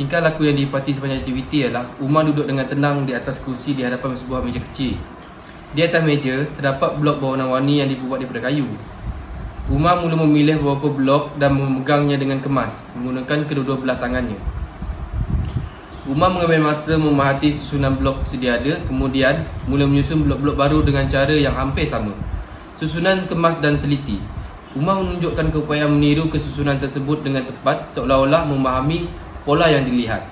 Tingkah laku yang dipati sepanjang aktiviti adalah Umar duduk dengan tenang di atas kursi di hadapan sebuah meja kecil. Di atas meja, terdapat blok berwarna-warni yang dibuat daripada kayu. Umar mula memilih beberapa blok dan memegangnya dengan kemas menggunakan kedua-dua belah tangannya. Umar mengambil masa memahati susunan blok sedia ada, kemudian mula menyusun blok-blok baru dengan cara yang hampir sama. Susunan kemas dan teliti. Umar menunjukkan keupayaan meniru kesusunan tersebut dengan tepat seolah-olah memahami pola yang dilihat.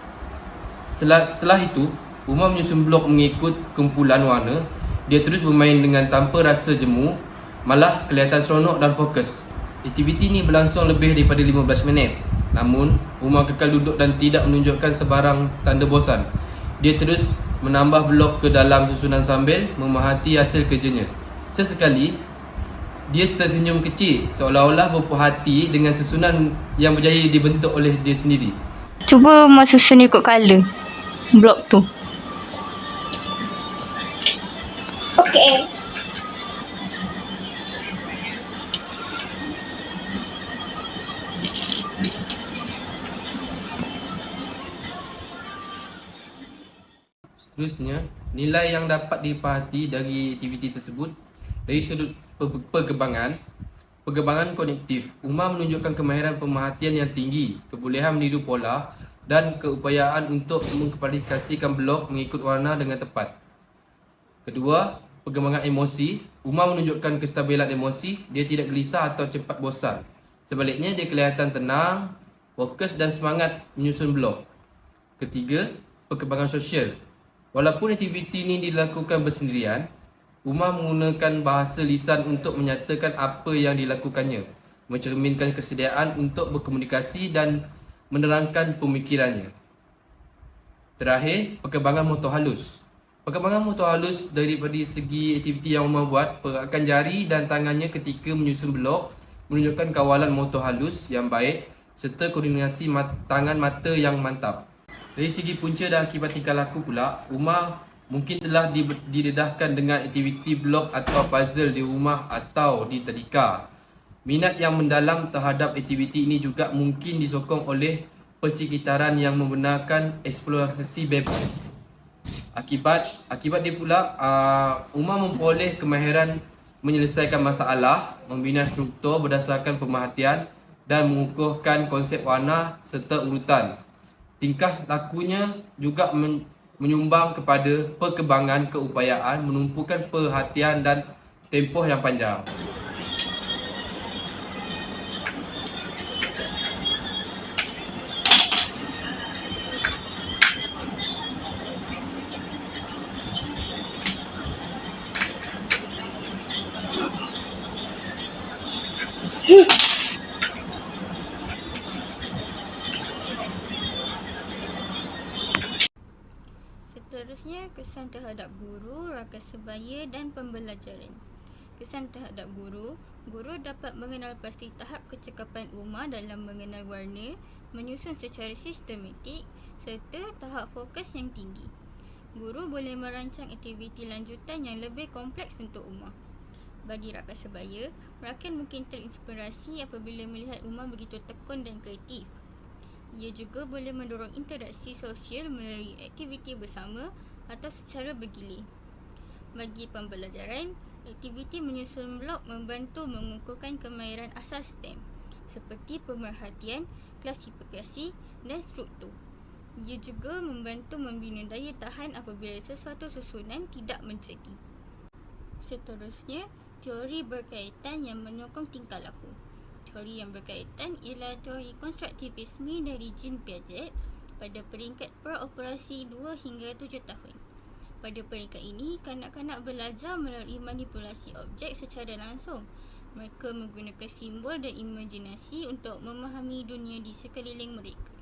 Setelah, setelah itu, Umar menyusun blok mengikut kumpulan warna. Dia terus bermain dengan tanpa rasa jemu, malah kelihatan seronok dan fokus. Aktiviti ini berlangsung lebih daripada 15 minit. Namun, Umar kekal duduk dan tidak menunjukkan sebarang tanda bosan. Dia terus menambah blok ke dalam susunan sambil memahati hasil kerjanya. Sesekali, dia tersenyum kecil seolah-olah berpuas hati dengan susunan yang berjaya dibentuk oleh dia sendiri. Cuba Mak susun ikut colour blok tu. Okey. Seterusnya, nilai yang dapat dipahati dari aktiviti tersebut dari sudut pe- perkembangan perkembangan kognitif. Umar menunjukkan kemahiran pemerhatian yang tinggi, kebolehan meniru pola dan keupayaan untuk mengaplikasikan blok mengikut warna dengan tepat. Kedua, perkembangan emosi. Umar menunjukkan kestabilan emosi, dia tidak gelisah atau cepat bosan. Sebaliknya, dia kelihatan tenang, fokus dan semangat menyusun blok. Ketiga, perkembangan sosial. Walaupun aktiviti ini dilakukan bersendirian, Umar menggunakan bahasa lisan untuk menyatakan apa yang dilakukannya, mencerminkan kesediaan untuk berkomunikasi dan menerangkan pemikirannya. Terakhir, perkembangan motor halus. Perkembangan motor halus daripada segi aktiviti yang Umar buat, pergerakan jari dan tangannya ketika menyusun blok menunjukkan kawalan motor halus yang baik serta koordinasi mat- tangan mata yang mantap. Dari segi punca dan akibat tingkah laku pula, Umar mungkin telah di- didedahkan dengan aktiviti blok atau puzzle di rumah atau di tadika. Minat yang mendalam terhadap aktiviti ini juga mungkin disokong oleh persekitaran yang membenarkan eksplorasi bebas. Akibat akibat dia pula uh, Umar memperoleh kemahiran menyelesaikan masalah, membina struktur berdasarkan pemerhatian dan mengukuhkan konsep warna serta urutan. Tingkah lakunya juga men- menyumbang kepada perkembangan keupayaan menumpukan perhatian dan tempoh yang panjang. Seterusnya, kesan terhadap guru, rakan sebaya dan pembelajaran. Kesan terhadap guru, guru dapat mengenal pasti tahap kecekapan Umar dalam mengenal warna, menyusun secara sistematik serta tahap fokus yang tinggi. Guru boleh merancang aktiviti lanjutan yang lebih kompleks untuk Umar. Bagi rakan sebaya, rakan mungkin terinspirasi apabila melihat Umar begitu tekun dan kreatif. Ia juga boleh mendorong interaksi sosial melalui aktiviti bersama atau secara bergilir. Bagi pembelajaran, aktiviti menyusun blok membantu mengukuhkan kemahiran asas STEM seperti pemerhatian, klasifikasi dan struktur. Ia juga membantu membina daya tahan apabila sesuatu susunan tidak menjadi. Seterusnya, teori berkaitan yang menyokong tingkah laku. Teori yang berkaitan ialah teori konstruktivisme dari Jean Piaget pada peringkat peroperasi 2 hingga 7 tahun. Pada peringkat ini, kanak-kanak belajar melalui manipulasi objek secara langsung. Mereka menggunakan simbol dan imajinasi untuk memahami dunia di sekeliling mereka.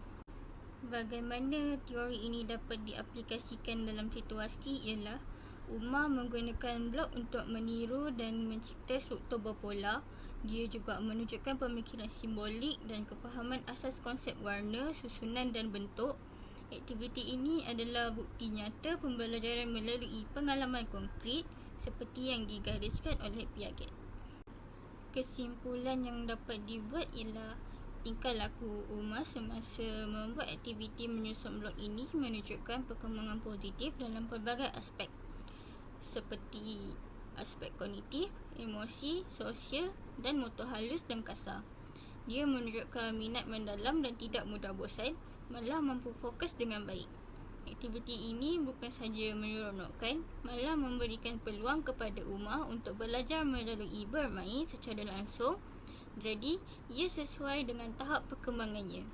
Bagaimana teori ini dapat diaplikasikan dalam situasi ialah Umar menggunakan blok untuk meniru dan mencipta struktur berpola. Dia juga menunjukkan pemikiran simbolik dan kefahaman asas konsep warna, susunan dan bentuk. Aktiviti ini adalah bukti nyata pembelajaran melalui pengalaman konkret seperti yang digariskan oleh Piaget. Kesimpulan yang dapat dibuat ialah tingkah laku Umar semasa membuat aktiviti menyusun blok ini menunjukkan perkembangan positif dalam pelbagai aspek seperti aspek kognitif, emosi, sosial dan motor halus dan kasar. Dia menunjukkan minat mendalam dan tidak mudah bosan, malah mampu fokus dengan baik. Aktiviti ini bukan sahaja menyeronokkan, malah memberikan peluang kepada Umar untuk belajar melalui bermain secara langsung jadi, ia sesuai dengan tahap perkembangannya.